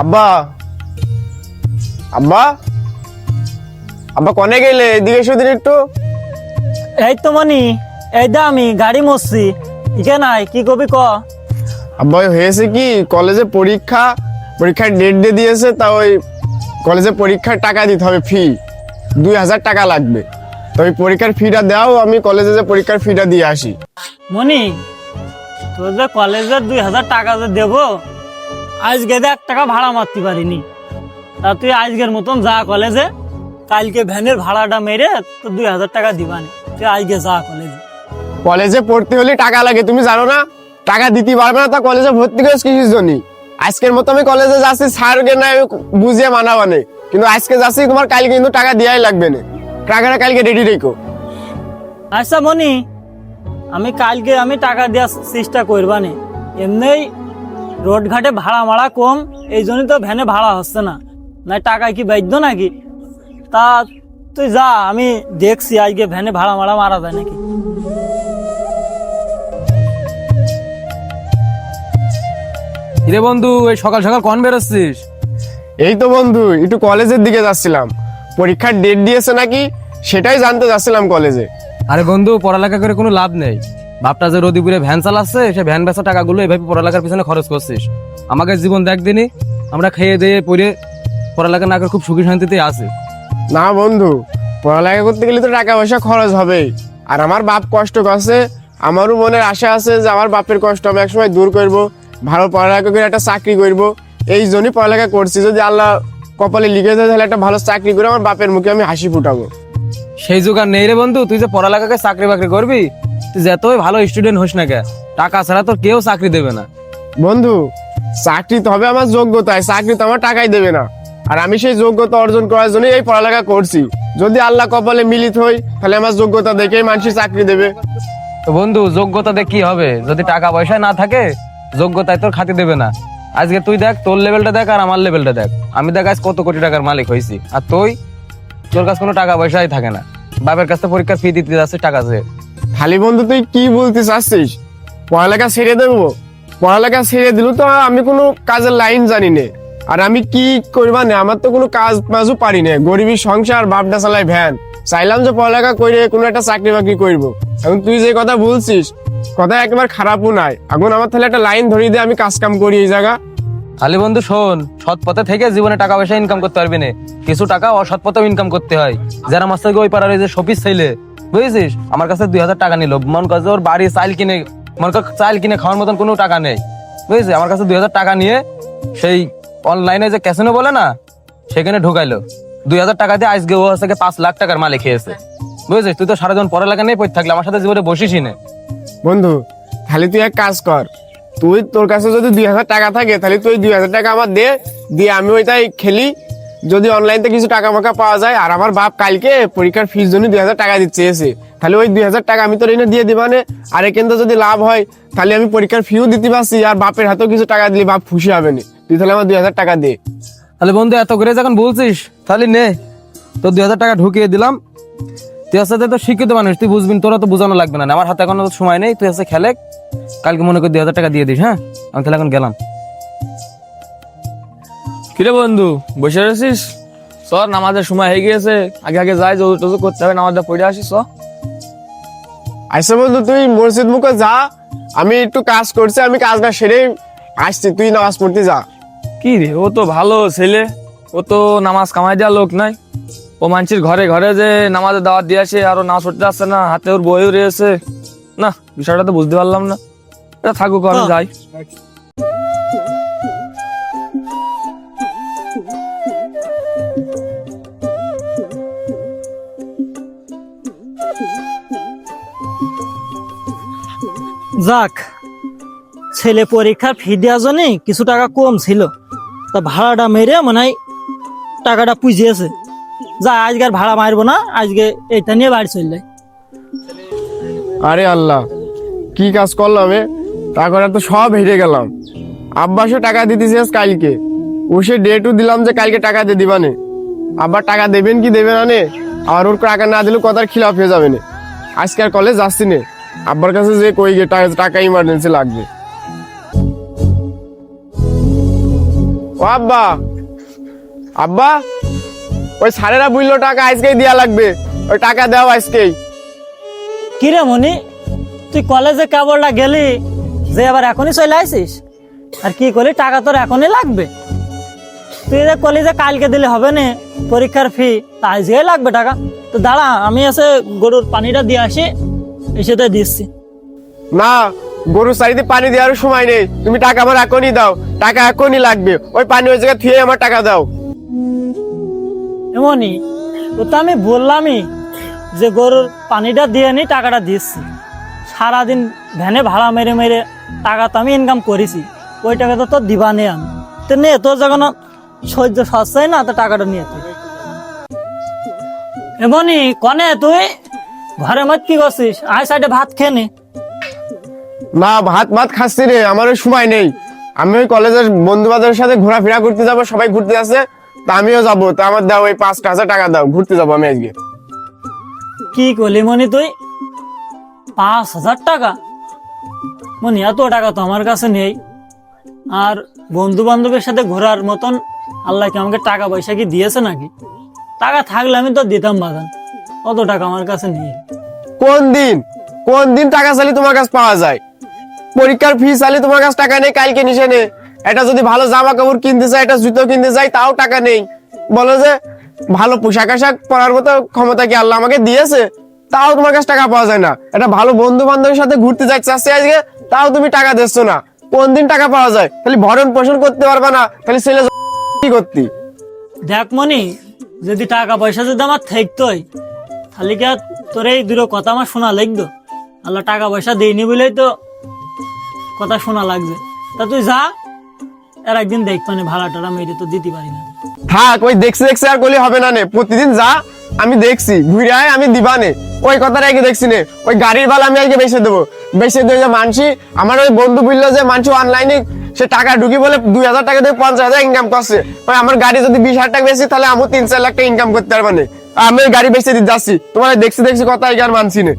আব্বা। আব্বা। আব্বা কনে গেলে? এদিকে এসো দিন একটু। এই তো মনি এই দা আমি গাড়ি মরছি। ইকে নাই কি কবি ক? আব্বা হয়েছে কি কলেজে পরীক্ষা পরীক্ষার ডেট দিয়ে দিয়েছে তা ওই কলেজে পরীক্ষার টাকা দিতে হবে ফি দুই হাজার টাকা লাগবে। তো ওই পরীক্ষার ফিটা দাও আমি কলেজে যে পরীক্ষার ফিটা দিয়ে আসি। মনি তোর যে কলেজের দুই হাজার টাকা যে দেবো আজকে এক টাকা ভাড়া মারতে পারিনি। তা তুই আজকের মতন যা কলেজে কালকে ভ্যানের ভাড়াটা মেরে তো দুই হাজার টাকা দিবানি। তুই আজকে যা কলেজে কলেজে পড়তে হলে টাকা লাগে তুমি জানো না? টাকা দিতে পারবে না তা কলেজে ভর্তি করেছ কিসের জন্য? আজকের মতো আমি কলেজে যাচ্ছি স্যারকে না বুঝিয়ে মানাবানে কিন্তু আজকে যাচ্ছি তোমার কালকে কিন্তু টাকা দেওয়াই লাগবে না। টাকাটা কালকে রেডি রেখো। আচ্ছা মনি আমি কালকে আমি টাকা দেওয়ার চেষ্টা করবানি। এমনি রোড ঘাটে ভাড়া মারা কম এই জন্যই তো ভ্যানে ভাড়া হচ্ছে না। না টাকা কি বাধ্য নাকি? তা তুই যা আমি দেখছি আজকে ভ্যানে ভাড়া মারা মারা যায় নাকি। রে বন্ধু এই সকাল সকাল কন বেরোচ্ছিস? এই তো বন্ধু একটু কলেজের দিকে যাচ্ছিলাম। পরীক্ষার ডেট দিয়েছে নাকি সেটাই জানতে যাচ্ছিলাম কলেজে। আরে বন্ধু পড়ালেখা করে কোনো লাভ নেই। বাপটা যে রদিপুরে ভ্যান চালাচ্ছে সে ভ্যান বেচা টাকাগুলো এভাবে পড়ালেখার পিছনে খরচ করছিস। আমাকে জীবন দেখ দিনই আমরা খেয়ে দিয়ে পড়ে পড়ালেখা না করে খুব সুখী শান্তিতে আছে। না বন্ধু পড়ালেখা করতে গেলে তো টাকা পয়সা খরচ হবেই। আর আমার বাপ কষ্ট করছে আমারও মনের আশা আছে যে আমার বাপের কষ্ট আমি একসময় দূর করব ভালো পড়ালেখা করে একটা চাকরি করব। এই জন্যই পড়ালেখা করছি যদি আল্লাহ কপালে লিখে দেয় তাহলে একটা ভালো চাকরি করে আমার বাপের মুখে আমি হাসি ফুটাবো। সেই যুগ আর নেই রে বন্ধু তুই যে পড়ালেখাকে চাকরি বাকরি করবি তুই যতই ভালো স্টুডেন্ট হোস না কে টাকা ছাড়া তোর কেউ চাকরি দেবে না। বন্ধু চাকরি তো হবে আমার যোগ্যতায় চাকরি তো আমার টাকাই দেবে না। আর আমি সেই যোগ্যতা অর্জন করার জন্যই এই পড়ালেখা করছি। যদি আল্লাহ কপালে মিলিত হই তাহলে আমার যোগ্যতা দেখেই মানুষের চাকরি দেবে। তো বন্ধু যোগ্যতাতে কি হবে? যদি টাকা পয়সা না থাকে যোগ্যতায় তোর খাতি দেবে না। আজকে তুই দেখ তোর লেভেলটা দেখ আর আমার লেভেলটা দেখ। আমি দেখ আজ কত কোটি টাকার মালিক হয়েছি আর তুই তোর কাছে কোনো টাকা পয়সাই থাকে না। বাপের কাছে পরীক্ষার ফি দিতে যাচ্ছে টাকা যে। খালি বন্ধু, তুই কি বলতে চাচ্ছিস? পড়ালেখা ছেড়ে দেবো? পড়ালেখা ছেড়ে দিল তো আমি কোনো কাজের লাইন জানি না। আর আমি কি করবা না? আমার তো কোনো কাজ মাজও পারি না। গরিবী সংসার বাপটা চালাই ভ্যান। চাইলাম যে পড়ালেখা করে কোনো একটা চাকরি বাকরি করব। এখন তুই যে কথা বলছিস, কথা একেবারে খারাপও নাই। এখন আমার তাহলে একটা লাইন ধরিয়ে দিয়ে আমি কাজ কাম করি এই জায়গা। খালি বন্ধু, শোন, সৎ পথে থেকে জীবনে টাকা পয়সা ইনকাম করতে পারবি না। কিছু টাকা অসৎ পথেও ইনকাম করতে হয়। যারা মাস থেকে ওই পাড়ার ওই যে শপিস ছেলে বুঝেছিস? আমার কাছে দুই হাজার টাকা নিল। মন কাছে ওর বাড়ি চাইল কিনে, মন কর চাল কিনে খাওয়ার মতন কোনো টাকা নেই। বুঝেছিস? আমার কাছে দুই হাজার টাকা নিয়ে সেই অনলাইনে যে ক্যাসিনো বলে না, সেখানে ঢোকাইলো। দুই হাজার টাকা দিয়ে আজকে ও হচ্ছে পাঁচ লাখ টাকার মালিক খেয়েছে বুঝেছিস? তুই তো সারা জীবন পড়ালেখা নেই পড়ে থাকলে, আমার সাথে জীবনে বসিসই না। বন্ধু তাহলে তুই এক কাজ কর। তুই তোর কাছে যদি দুই হাজার টাকা থাকে, তাহলে তুই দুই হাজার টাকা আমার দে, দিয়ে আমি ওইটাই খেলি যদি অনলাইনতে কিছু টাকা মাকা পাওয়া যায়, আর আমার বাপ কালকে পরীক্ষার ফিস জন্য দুই হাজার টাকা দিচ্ছে এসে তাহলে ওই দুই হাজার টাকা আমি তোর এনে দিয়ে দিবানে আর এখান যদি লাভ হয়, তাহলে আমি পরীক্ষার ফিও দিতে পারছি, আর বাপের হাতেও কিছু টাকা দিলে বাপ খুশি হবে না। তুই তাহলে আমার দুই হাজার টাকা দে। তাহলে বন্ধু, এত করে যখন বলছিস, তাহলে নে। তোর দুই হাজার টাকা ঢুকিয়ে দিলাম। তুই আসতে তো শিক্ষিত মানুষ, তুই বুঝবি তোরা তো বোঝানো লাগবে না। আমার হাতে এখন সময় নেই, তুই আসতে খেলে, কালকে মনে কর দুই হাজার টাকা দিয়ে দিস হ্যাঁ? আমি তাহলে এখন গেলাম। কিরে বন্ধু বসে রয়েছিস? সর নামাজের সময় হয়ে গিয়েছে। আগে আগে যাই জোর টোজো করতে হবে নামাজটা পড়ে আসিস চ। আচ্ছা বন্ধু তুই মসজিদ মুখে যা। আমি একটু কাজ করছি আমি কাজটা সেরে আসছি। তুই নামাজ পড়তে যা। কি রে ও তো ভালো ছেলে। ও তো নামাজ কামাই দেওয়া লোক নাই। ও মানুষের ঘরে ঘরে যে নামাজের দাওয়াত দিয়ে আসে আর ও নামাজ পড়তে আসছে না হাতে ওর বইও রয়েছে। না বিষয়টা তো বুঝতে পারলাম না। এটা থাকুক আমি হ্যাঁ। যাই। যাক, ছেলে পরীক্ষার ফি দেওয়ার জন্য কিছু টাকা কম ছিল। তা ভাড়াটা মেরে মনে হয় টাকাটা পুজিয়েছে। যা, আজকে আর ভাড়া মারবো না, আজকে এটা নিয়ে বাড়ি চলে আরে আল্লাহ, কি কাজ করলাম এ? তারপরে তো সব হেরে গেলাম। আব্বাসও টাকা দিতেছে আজ কালকে। ও সে ডেটও দিলাম যে কালকে টাকা দিয়ে দিবানে। আব্বা টাকা দেবেন কি দেবে না নে আর ওর টাকা না দিলে কথার খিলাফ হয়ে যাবে না। আজকে আর কলেজ যাচ্ছি নে। আব্বার কাছে যে কই গে টাকা ইমার্জেন্সি লাগবে। ও আব্বা আব্বা, ওই সারেরা বুঝলো টাকা আজকেই দেওয়া লাগবে। ওই টাকা দাও আজকেই। কি রে মনি? তুই কলেজে কেবলটা গেলি, যে আবার এখনই চলে আসিস আর কি করলি? টাকা তোর এখনই লাগবে? তুই যে কলি যে কালকে দিলে হবে না পরীক্ষার ফি তা আজকেই লাগবে টাকা। তো দাঁড়া আমি এসে গরুর পানিটা দিয়ে আসি এসে তো দিচ্ছি। না গরু সারিতে পানি দেওয়ার সময় নেই। তুমি টাকা আমার এখনই দাও টাকা এখনই লাগবে। ওই পানি ওই জায়গায় থুয়ে আমার টাকা দাও। এমনই ও তো আমি বললামই যে গরুর পানিটা দিয়ে নি টাকাটা দিচ্ছি। সারাদিন ভ্যানে ভাড়া মেরে মেরে টাকা তো আমি ইনকাম করেছি ওই টাকা তো তোর দিবা নেই আমি। তো নে তোর যখন সহ্য সস্তায় না তো টাকাটা নিয়ে তুই। এমনই কনে তুই? ঘরে মত কি করছিস? আয় সাইডে ভাত খেয়ে নে। না ভাত ভাত খাচ্ছি রে আমার সময় নেই। আমি ওই কলেজের বন্ধু বান্ধবের সাথে ঘোরাফেরা করতে যাব সবাই ঘুরতে আসে তা আমিও যাব তা আমার দাও ওই পাঁচটা হাজার টাকা দাও ঘুরতে যাব আমি আজকে। কি করলি মনি তুই? পাঁচ হাজার টাকা? মনি এত টাকা তো আমার কাছে নেই। আর বন্ধু বান্ধবের সাথে ঘোরার মতন আল্লাহ কি আমাকে টাকা পয়সা কি দিয়েছে নাকি? টাকা থাকলে আমি তো দিতাম বাগান। অত টাকা আমার কাছে নেই। কোন দিন? কোন দিন টাকা চাইলে তোমার কাছে পাওয়া যায়? পরীক্ষার ফি চাইলে তোমার কাছে টাকা নেই, কালকে নিচে নে এটা যদি ভালো জামা কাপড় কিনতে চাই এটা জুতো কিনতে চাই তাও টাকা নেই। বলো যে, ভালো পোশাক আশাক পরার মতো ক্ষমতা কি আল্লাহ আমাকে দিয়েছে? তাও তোমার কাছে টাকা পাওয়া যায় না। এটা ভালো বন্ধু বান্ধবের সাথে ঘুরতে যাচ্ছে আসছে আজকে, তাও তুমি টাকা দিচ্ছ না। কোন দিন টাকা পাওয়া যায়? তাহলে ভরণ পোষণ করতে পারবা না। তাহলে ছেলে কি করতি। দেখ মনি যদি টাকা পয়সা যদি আমার থাকতোই তাহলে কি আর তোর এই দুটো কথা আমার শোনা লাগতো? আল্লাহ টাকা পয়সা দেয়নি বলেই তো কথা শোনা লাগছে। তা তুই যা আর একদিন দেখ মানে ভাড়া টাড়া মেরে তো দিতে পারি না। থাক ওই দেখছি দেখছি আর হবে না নে। প্রতিদিন যা আমি দেখছি। ঘুরে আয় আমি দিবা নে ওই কথাটা আগে দেখছি নে। ওই গাড়ির বাল আমি আজকে বেঁচে দেবো। বেঁচে দিয়ে যে মানসি আমার ওই বন্ধু বলল যে মানসি অনলাইনে সে টাকা ঢুকি বলে দুই হাজার টাকা দিয়ে পঞ্চাশ হাজার ইনকাম করছে। আমার গাড়ি যদি বিশ হাজার টাকা বেশি তাহলে আমি তিন চার লাখ টাকা ইনকাম করতে পারব না। আমি গাড়ি বেঁচে দিতে যাচ্ছি। তোমার দেখছি দেখছি কথা আর মানছি না।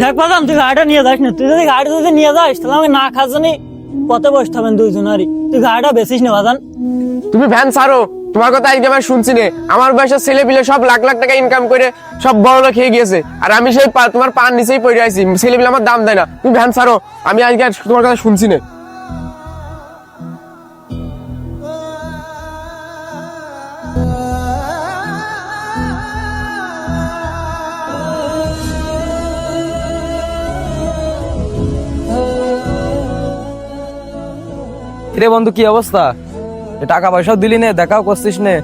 দেখ বাদাম তুই গাড়িটা নিয়ে যাস না। তুই যদি গাড়ি যদি নিয়ে যাস তাহলে আমি না খাস জানি। পথে বসতে হবেন দুইজনারই। তুই গাড়িটা বেশিস না বাদান তুমি ভ্যান ছাড়ো। তোমার কথা আজকে আমার শুনছি নে। আমার বয়সের ছেলে পিলে সব লাখ লাখ টাকা ইনকাম করে সব বড় লোক খেয়ে গিয়েছে। আর আমি সেই তোমার পান নিচেই পড়ে আছি। ছেলে পিলে আমার দাম দেয় না। তুমি ভ্যান ছাড়ো। আমি আজকে তোমার কথা শুনছি না। রে বন্ধু, কি অবস্থা? টাকা পয়সাও দিলি নে দেখাও করছিস নে।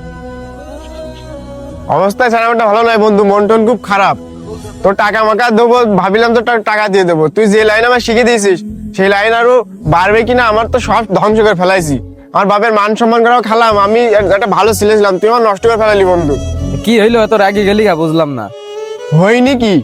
অবস্থা ছাড়াটা ভালো নয় বন্ধু মন টন খুব খারাপ। তোর টাকা মাকা দেবো ভাবিলাম তো টাকা দিয়ে দেবো। তুই যে লাইন আমার শিখে দিয়েছিস সেই লাইন আরও বাড়বে কিনা আমার তো সব ধ্বংস করে ফেলাইছি। আমার বাপের মান সম্মান করাও খেলাম আমি একটা ভালো ছেলে ছিলাম তুই আমার নষ্ট করে ফেলালি বন্ধু। কি হইল এত রাগে গেলি বুঝলাম না। হয়নি কি?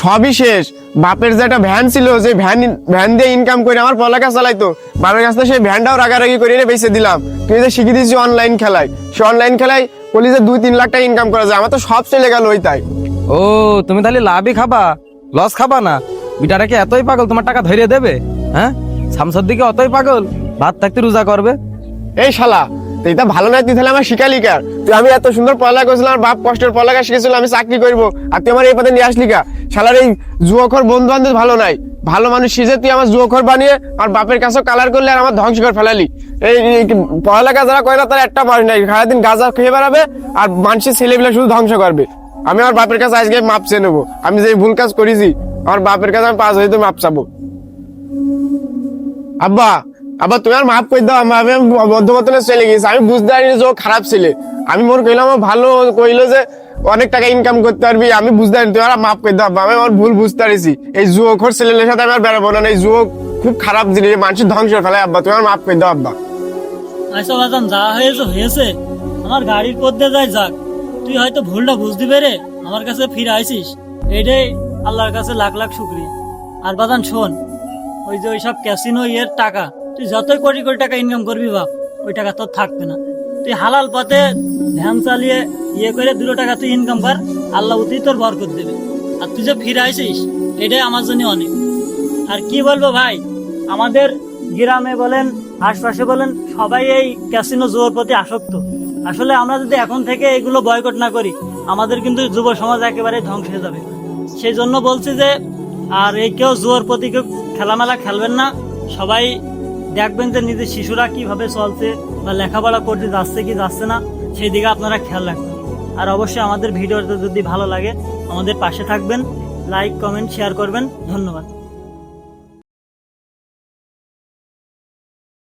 সবই শেষ। বাপের যে একটা ভ্যান ছিল যে ভ্যান ভ্যান দিয়ে ইনকাম করে আমার পলাকা চালাইতো বাপের কাছ থেকে সেই ভ্যানটাও রাগারাগি করে এনে বেঁচে দিলাম। তুই যে শিখিয়ে দিয়েছি অনলাইন খেলায় সে অনলাইন খেলায় বলি যে দুই তিন লাখ টাকা ইনকাম করা যায়। আমার তো সব চলে গেল ওই তাই। ও তুমি তাহলে লাভই খাবা? লস খাবা না? বিটারা কি এতই পাগল তোমার টাকা ধরিয়ে দেবে? হ্যাঁ? শামসর দিকে অতই পাগল? ভাত থাকতে রোজা করবে? এই শালা তো এটা ভালো নয় তুই তাহলে আমার শিখালি কার তুই, আমি এত সুন্দর পড়ালেখা করেছিলাম, আমার বাপ কষ্টের পড়ালেখা শিখেছিল, আমি চাকরি করব। আর তুই আমার এই পথে নিয়ে আসলি কা? শালার এই যুবকর বন্ধু বান্ধব ভালো নাই। ভালো মানুষ সিজে তুই আমার যুবকর বানিয়ে আর বাপের কাছেও কালার করলে আর আমার ধ্বংস করে ফেলালি। এই পড়ালেখা যারা করে না, তারা একটা মানুষ নাই। সারাদিন গাঁজা খেয়ে বেড়াবে আর মানুষের ছেলেপিলে শুধু ধ্বংস করবে। আমি আমার বাপের কাছে আজকে মাপ চেয়ে নেব। আমি যে ভুল কাজ করেছি, আমার বাপের কাছে আমি পাঁচ হইতে মাপ চাবো। আব্বা আব্বা তুমি আর মাফ করে দাও আমি মধ্যবর্তনে চলে গেছি। আমি বুঝতে পারিনি যে ও খারাপ ছেলে। আমি মনে কইলাম ভালো কইলো যে অনেক টাকা ইনকাম করতে পারবি, আমি বুঝতে পারিনি, তুমি আর মাফ করে দাও আমি আমার ভুল বুঝতে পারিছি। এই যুবকর ছেলের সাথে আমি আর বেড়াবো না, এই যুবক খুব খারাপ জিনিস মানুষের ধ্বংস করে ফেলে আব্বা, তুমি আর মাফ করে দাও, আব্বা। আচ্ছা বাদাম যা হয়েছে হয়েছে। আমার গাড়ির পথে যাই যাক। তুই হয়তো ভুলটা বুঝতে পেরে আমার কাছে ফিরে আইসিস। এটাই আল্লাহর কাছে লাখ লাখ শুক্রিয়া। আর বাদান শোন, ওই যে ওইসব ক্যাসিনো ইয়ের টাকা তুই যতই কোটি কোটি টাকা ইনকাম করবি বাপ, ওই টাকা তোর থাকবে না। তুই হালাল পথে ধ্যান চালিয়ে ইয়ে করে দুটো টাকা তুই ইনকাম কর, আল্লাহ উতি তোর বরকত দেবে। আর তুই যে ফিরে আসিস, এটাই আমার জন্য অনেক। আর কি বলব ভাই, আমাদের গ্রামে বলেন, আশপাশে বলেন, সবাই এই ক্যাসিনো জুয়োর প্রতি আসক্ত। আসলে আমরা যদি এখন থেকে এগুলো বয়কট না করি, আমাদের কিন্তু যুব সমাজ একেবারে ধ্বংস হয়ে যাবে। সেই জন্য বলছি যে, আর এই কেউ জুয়োর প্রতি কেউ খেলামেলা খেলবেন না, সবাই দেখবেন যে নিজের শিশুরা কীভাবে চলছে বা লেখাপড়া করতে যাচ্ছে কি যাচ্ছে না, সেই দিকে আপনারা খেয়াল রাখবেন। আর অবশ্যই আমাদের ভিডিওটা যদি ভালো লাগে, আমাদের পাশে থাকবেন লাইক কমেন্ট শেয়ার করবেন। ধন্যবাদ।